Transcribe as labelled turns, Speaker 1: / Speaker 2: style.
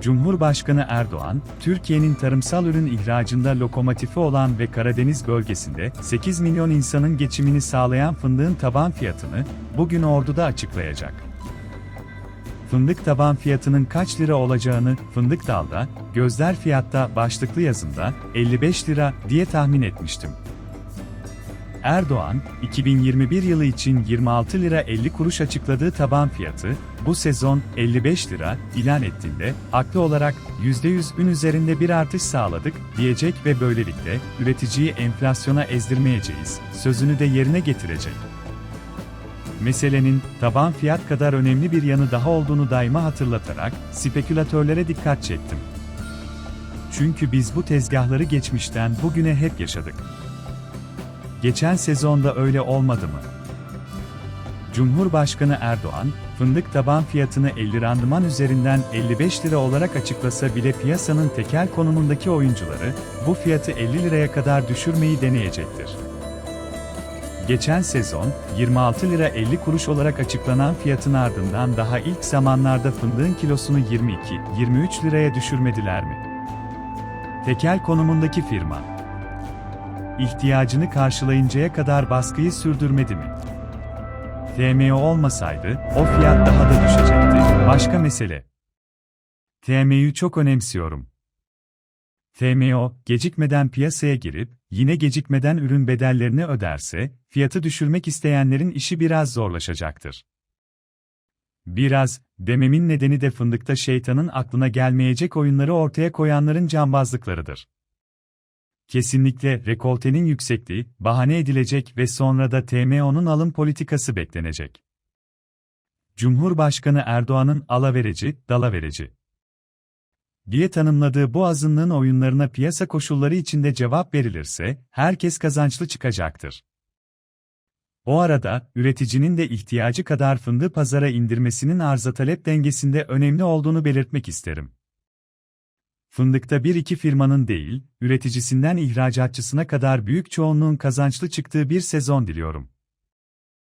Speaker 1: Cumhurbaşkanı Erdoğan, Türkiye'nin tarımsal ürün ihracında lokomotifi olan ve Karadeniz bölgesinde 8 milyon insanın geçimini sağlayan fındığın taban fiyatını bugün Ordu'da açıklayacak. Fındık taban fiyatının kaç lira olacağını fındık dalda, gözler fiyatta başlıklı yazımda 55 lira diye tahmin etmiştim. Erdoğan, 2021 yılı için 26 lira 50 kuruş açıkladığı taban fiyatı, bu sezon 55 lira ilan ettiğinde, haklı olarak %100 ün üzerinde bir artış sağladık diyecek ve böylelikle üreticiyi enflasyona ezdirmeyeceğiz sözünü de yerine getirecek. Meselenin taban fiyat kadar önemli bir yanı daha olduğunu daima hatırlatarak spekülatörlere dikkat çektim. Çünkü biz bu tezgahları geçmişten bugüne hep yaşadık. Geçen sezonda öyle olmadı mı? Cumhurbaşkanı Erdoğan, fındık taban fiyatını 50 randıman üzerinden 55 lira olarak açıklasa bile piyasanın tekel konumundaki oyuncuları, bu fiyatı 50 liraya kadar düşürmeyi deneyecektir. Geçen sezon, 26 lira 50 kuruş olarak açıklanan fiyatın ardından daha ilk zamanlarda fındığın kilosunu 22-23 liraya düşürmediler mi? Tekel konumundaki firma, ihtiyacını karşılayıncaya kadar baskıyı sürdürmedi mi? TMO olmasaydı, o fiyat daha da düşecekti. Başka mesele. TMO'yu çok önemsiyorum. TMO, gecikmeden piyasaya girip, yine gecikmeden ürün bedellerini öderse, fiyatı düşürmek isteyenlerin işi biraz zorlaşacaktır. Biraz, dememin nedeni de fındıkta şeytanın aklına gelmeyecek oyunları ortaya koyanların cambazlıklarıdır. Kesinlikle rekoltenin yüksekliği bahane edilecek ve sonra da TMO'nun alım politikası beklenecek. Cumhurbaşkanı Erdoğan'ın alavereci, dalavereci diye tanımladığı bu azınlığın oyunlarına piyasa koşulları içinde cevap verilirse herkes kazançlı çıkacaktır. O arada üreticinin de ihtiyacı kadar fındığı pazara indirmesinin arza talep dengesinde önemli olduğunu belirtmek isterim. Fındıkta bir iki firmanın değil, üreticisinden ihracatçısına kadar büyük çoğunluğun kazançlı çıktığı bir sezon diliyorum.